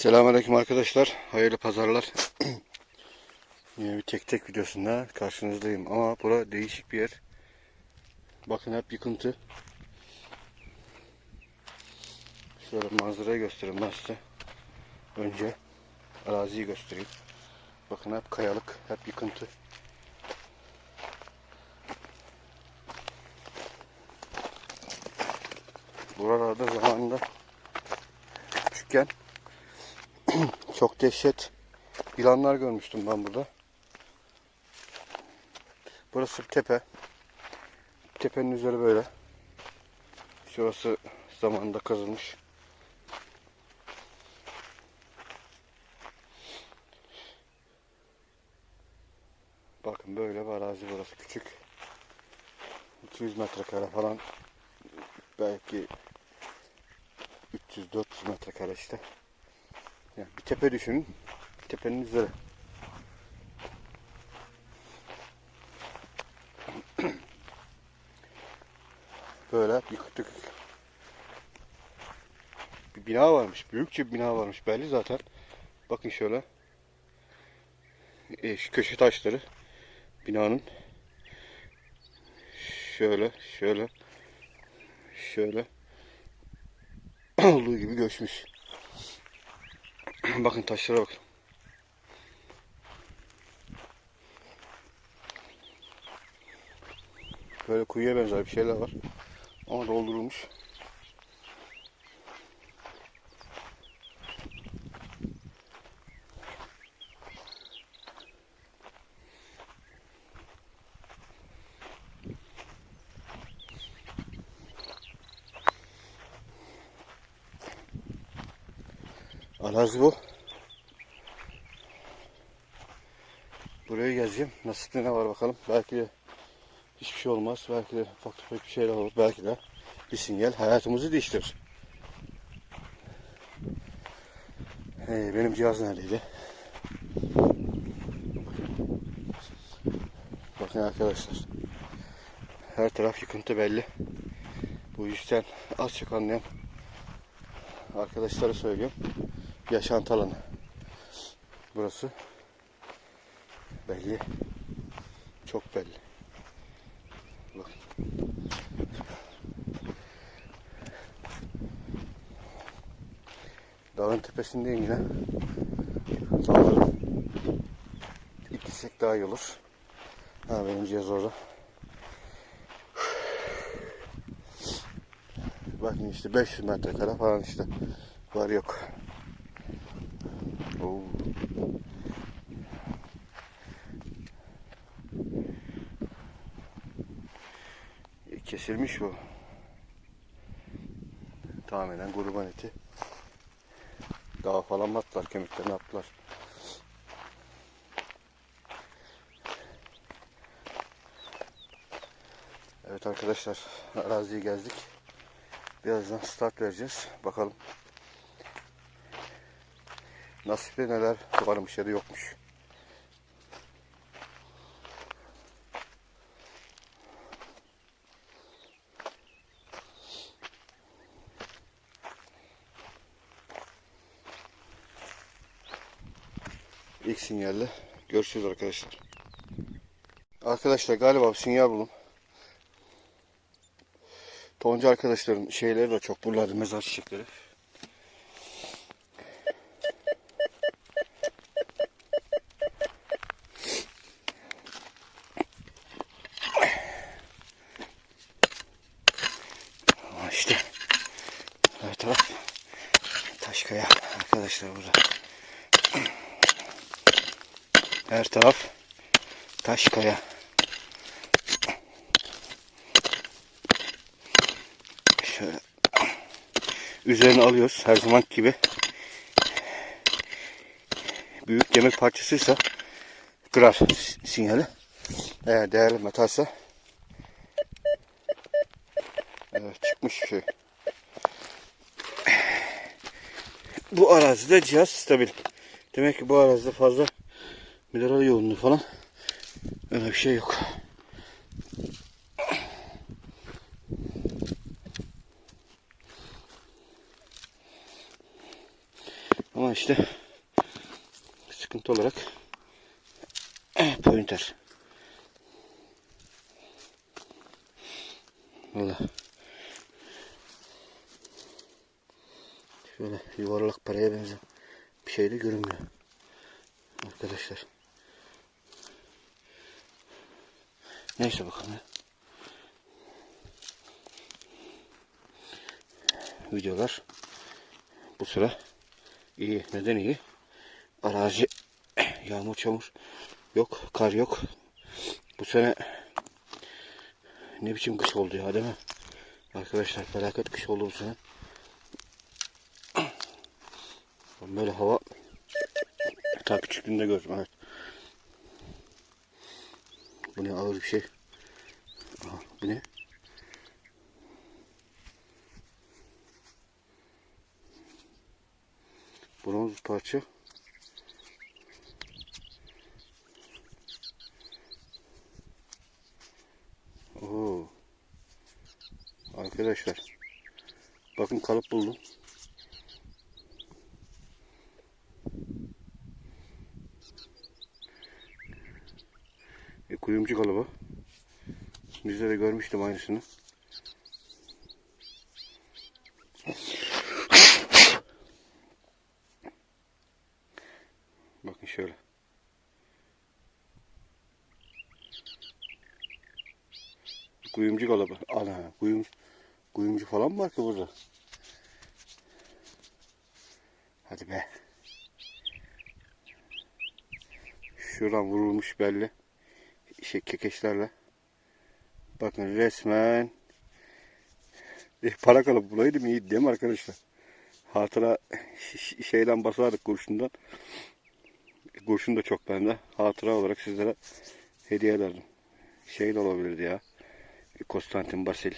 Selamünaleyküm arkadaşlar. Hayırlı pazarlar. Yine bir tek tek videosunda karşınızdayım. Ama bura değişik bir yer. Bakın hep yıkıntı. Şöyle manzarayı göstereyim ben size. Önce araziyi göstereyim. Bakın hep kayalık, hep yıkıntı. Buralarda zamanında küçükken çok dehşet yılanlar görmüştüm ben burada. Burası bir tepe. Tepenin üzeri böyle. Şurası zamanında kazılmış. Bakın böyle bir arazi burası küçük. 200 metrekare falan belki 300-400 metrekare işte. Yani bir tepe düşünün. Tepenin üzeri. Böyle yıktık. Bir bina varmış. Büyükçe bir bina varmış. Belli zaten. Bakın şöyle. E, şu köşe taşları binanın şöyle şöyle şöyle olduğu gibi göçmüş. Bakın taşlara bakın. Böyle kuyuya benzer bir şeyler var. Ama doldurulmuş. Arazi bu. Burayı gezeceğim. Nasipte ne var bakalım. Belki hiçbir şey olmaz. Belki de ufak tefek bir şeyler olur. Belki de bir sinyal hayatımızı değiştirir. Hey, benim cihaz neredeydi? Bakın arkadaşlar. Her taraf yıkıntı belli. Bu işten az çok anlayan arkadaşlara söylüyorum. Yaşantı alanı. Burası belli. Çok belli. Bakın. Dağın tepesindeyim yine. Dağları gitsek daha iyi olur. Ha benim cihaz orada. Bakın işte 500 metrekare falan işte. Var yok. Oo. Kesilmiş bu. Tahminen kurban eti. Daha falan attılar, kemiklerini attılar. Evet arkadaşlar, araziyi gezdik. Birazdan start vereceğiz. Bakalım nasipte neler varmış ya da yokmuş. Sinyalle görüşürüz arkadaşlar. Arkadaşlar galiba sinyal buldum. Toncu arkadaşların şeyleri de çok buralarda mezar çiçekleri. Ama işte her taraf taş kaya arkadaşlar burada. Her taraf taş kaya. Şöyle üzerine alıyoruz her zaman gibi. Büyük demir parçasıysa kırar sinyali. Eğer değerli metalse evet, çıkmış bir şey. Bu arazide cihaz stabil. Demek ki bu arazide fazla mineral yoğunluğu falan öyle bir şey yok. Ama işte sıkıntı olarak pointer. Valla. Şöyle yuvarlak paraya benzer bir şey de görünmüyor. Arkadaşlar. Neyse bakalım. Videolar bu sıra iyi. Neden iyi? Arazi yağmur çamur yok, kar yok. Bu sene ne biçim kış oldu ya değil mi? Arkadaşlar felaket kış oldu bu sene. Böyle hava ta küçüklüğümde gördüm evet. Bu ne ağır bir şey. Aha, bu ne? Bronz parça. Oo. Arkadaşlar. Bakın kalıp buldum. E, kuyumcu kalıbı. Bizde de görmüştüm aynısını. Bakın şöyle. Kuyumcu kalıbı. Ana kuyum, kuyumcu falan mı var ki burada? Hadi be. Şuradan vurulmuş belli. Şey kekeçlerle. Bakın resmen eh, para kalıp bulaydım iyi değil mi arkadaşlar? Hatıra şeyden basardık kurşundan. Kurşun da çok bende. Hatıra olarak sizlere hediye ederdim. Şey de olabilirdi ya. Konstantin Basil.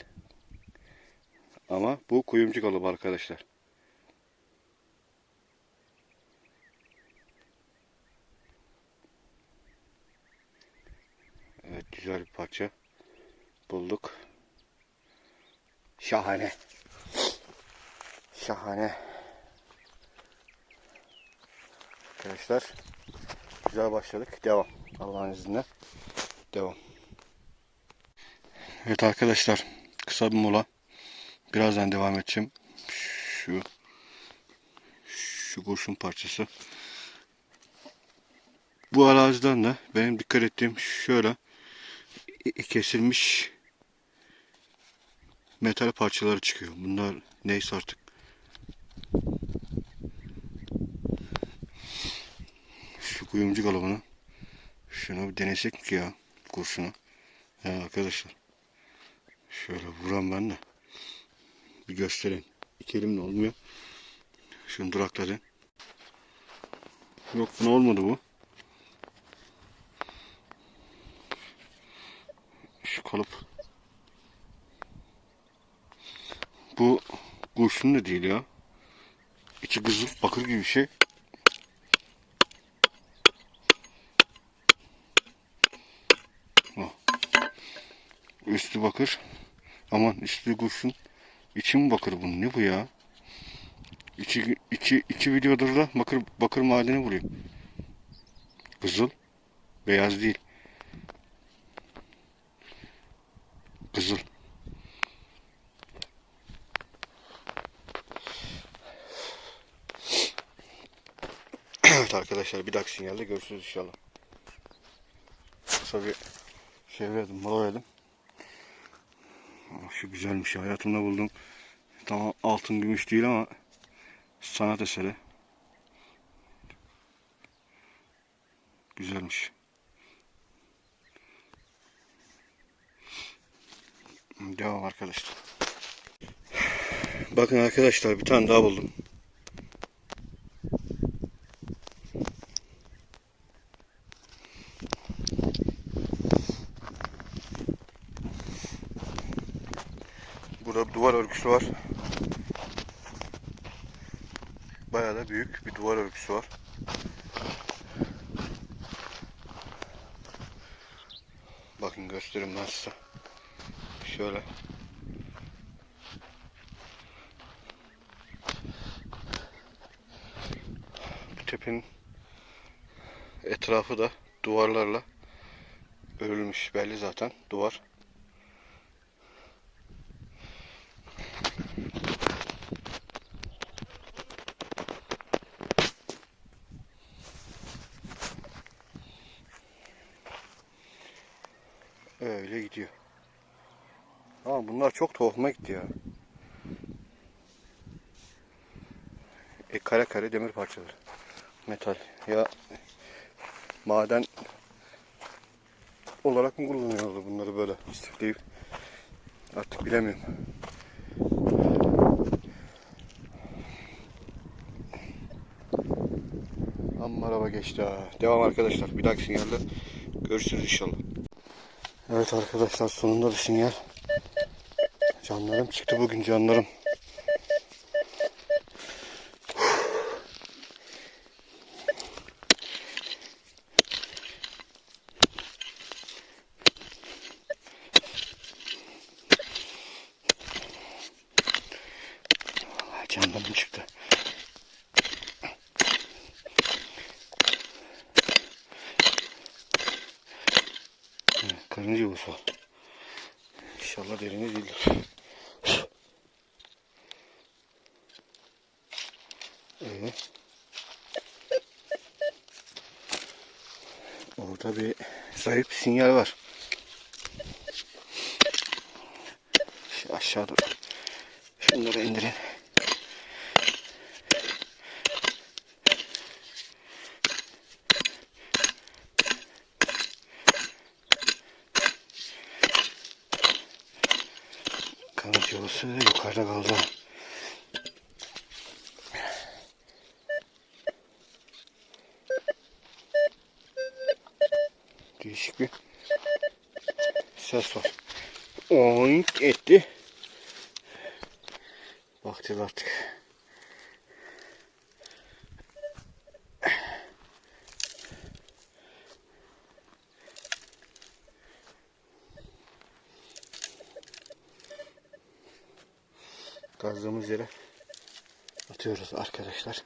Ama bu kuyumcu kalıbı arkadaşlar. Evet güzel bir parça. Bulduk. Şahane. Şahane. Arkadaşlar güzel başladık. Devam. Allah'ın izniyle. Devam. Evet arkadaşlar kısa bir mola. Birazdan devam edeceğim. Şu şu kurşun parçası. Bu araziden de benim dikkat ettiğim şöyle kesilmiş metal parçaları çıkıyor. Bunlar neyse artık. Şu kuyumcu kalıbını şunu bir denesek ki ya kurşunu. Ya arkadaşlar. Şöyle vuran ben de. Bir göstereyim. İki elimle olmuyor. Şunu durakladım. Yok buna olmadı bu. Şu kalıp. Bu kurşun da değil ya. İçi kızıl bakır gibi bir şey. Oh. Üstü bakır. Aman üstü kurşun. İçi mi bakır bunun? Ne bu ya? İçi, iki, iki videodur da bakır, bakır madeni buluyor. Kızıl. Beyaz değil. Kızıl. Evet arkadaşlar bir dahaki sinyalde görüşürüz inşallah. Kısa bir şey verdim, mola verdim. Aa, Şu güzelmiş ya, hayatımda buldum. Tamam altın gümüş değil ama sanat eseri. Güzelmiş. Devam arkadaşlar. Bakın arkadaşlar bir tane daha buldum. Bir duvar örgüsü var. Bayağı da büyük bir duvar örgüsü var. Bakın göstereyim ben size. Şöyle. tepenin etrafı da duvarlarla örülmüş belli zaten duvar. Öyle gidiyor. Ama bunlar çok tohuma gitti ya. E, kare kare demir parçaları. Metal. Ya maden olarak mı kullanıyorlar bunları böyle istifleyip artık bilemiyorum. Amma araba geçti ha. Devam arkadaşlar. Bir dahaki sinyalde görüşürüz inşallah. Evet arkadaşlar sonunda bir sinyal. Canlarım çıktı bugün canlarım. Canlarım çıktı. Evet, Karınca yuvası. İnşallah deriniz değildir. Ee, orada bir zayıf sinyal var. Yuvası yukarıda kaldı. Değişik bir ses var. Oink etti. Bakacağız artık. Kazdığımız yere atıyoruz arkadaşlar.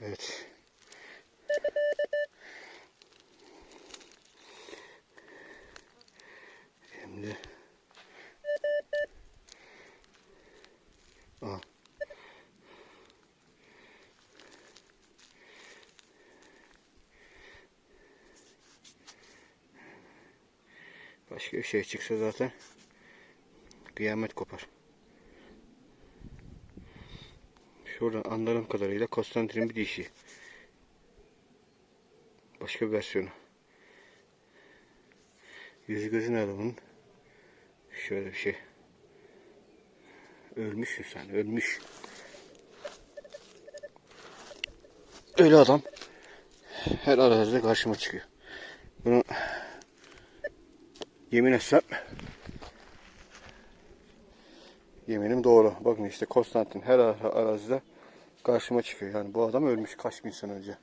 Evet. Şimdi Aa. Başka bir şey çıksa zaten kıyamet kopar. Şuradan anladığım kadarıyla Konstantin'in bir dişi. Başka bir versiyonu. Yüzü gözü nerede bunun? Şöyle bir şey. Ölmüşsün sen, ölmüş. Öyle adam her arazide karşıma çıkıyor. Bunu yemin etsem Yeminim doğru. Bakın işte Konstantin her ara- arazide karşıma çıkıyor. Yani bu adam ölmüş kaç bin sene önce.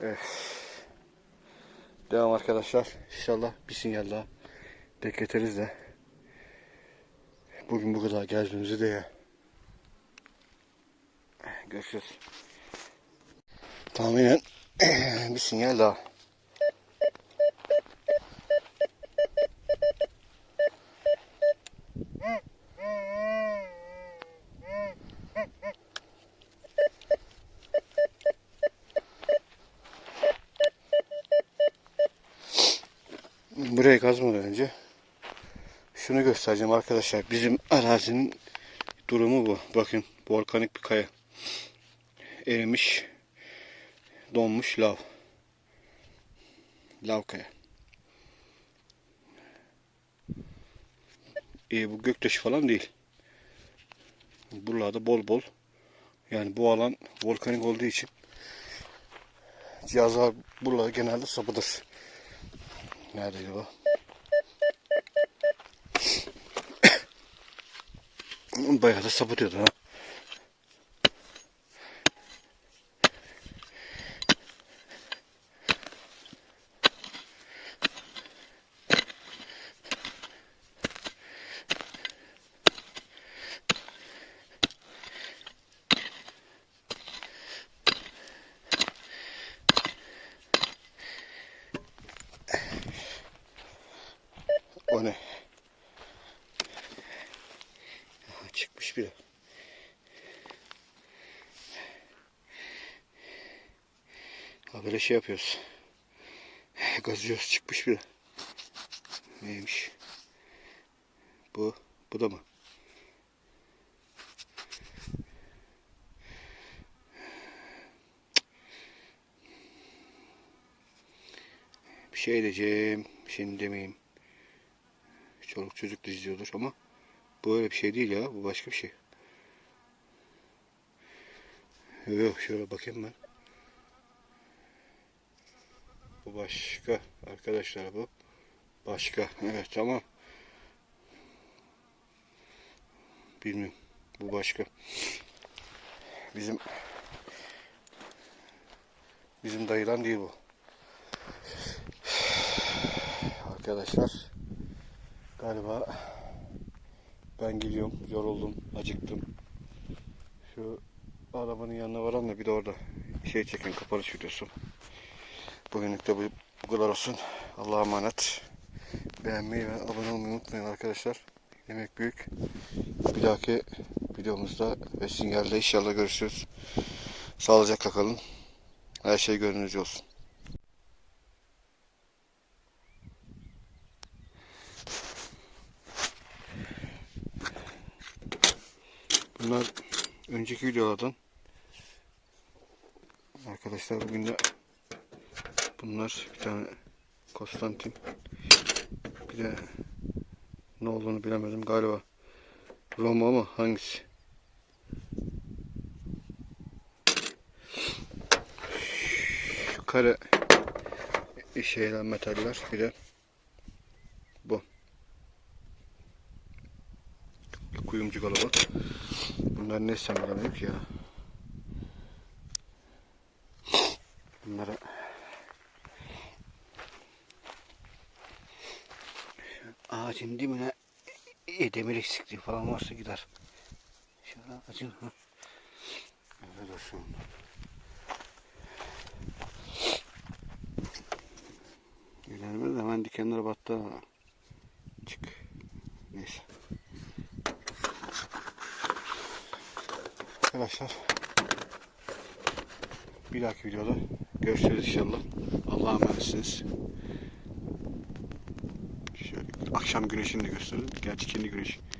Evet. Devam arkadaşlar. İnşallah bir sinyal daha bekletiriz de. Bugün bu kadar gezdiğimizi de ya. Görüşürüz. Tahminen bir sinyal daha. Burayı kazmadan önce şunu göstereceğim arkadaşlar. Bizim arazinin durumu bu. Bakın volkanik bir kaya. Erimiş, donmuş lav. Lav kaya. E, bu göktaşı falan değil. Buralarda bol bol. Yani bu alan volkanik olduğu için cihazlar buralarda genelde sapıdır. Neredeydi o? Bayağı da sapıtıyordu ha. Böyle şey yapıyoruz. Gazıyoruz çıkmış bir. Neymiş? Bu, bu da mı? Bir şey diyeceğim. Şimdi demeyeyim. Çoluk çocuk da izliyordur ama bu öyle bir şey değil ya. Bu başka bir şey. Yok şöyle bakayım ben. Bu başka. Arkadaşlar bu. Başka. Evet tamam. Bilmiyorum. Bu başka. Bizim bizim dayıdan değil bu. Arkadaşlar galiba ben gidiyorum. Yoruldum. Acıktım. Şu arabanın yanına varan da bir de orada şey çekin kapanış videosu. Bugünlük de bu, bu kadar olsun. Allah'a emanet. Beğenmeyi ve abone olmayı unutmayın arkadaşlar. Yemek büyük. Bir dahaki videomuzda ve sinyalde inşallah görüşürüz. Sağlıcakla kalın. Her şey gönlünüzce olsun. Bunlar önceki videolardan. Arkadaşlar bugün de bunlar bir tane Konstantin bir de ne olduğunu bilemedim galiba Roma ama hangisi? Şu kare şeyler metaller bir de bu. Kuyumcu galiba. Bunlar ne sen ki ya. Ağacın dibine e, demir eksikliği falan varsa gider. Şöyle. Ha. Evet olsun. De hemen dikenlere battı. Çık. Neyse. Arkadaşlar bir dahaki videoda görüşürüz inşallah. Allah'a emanetsiniz. Akşam güneşini de gösterin. Gerçi kendi güneş. Şöyle.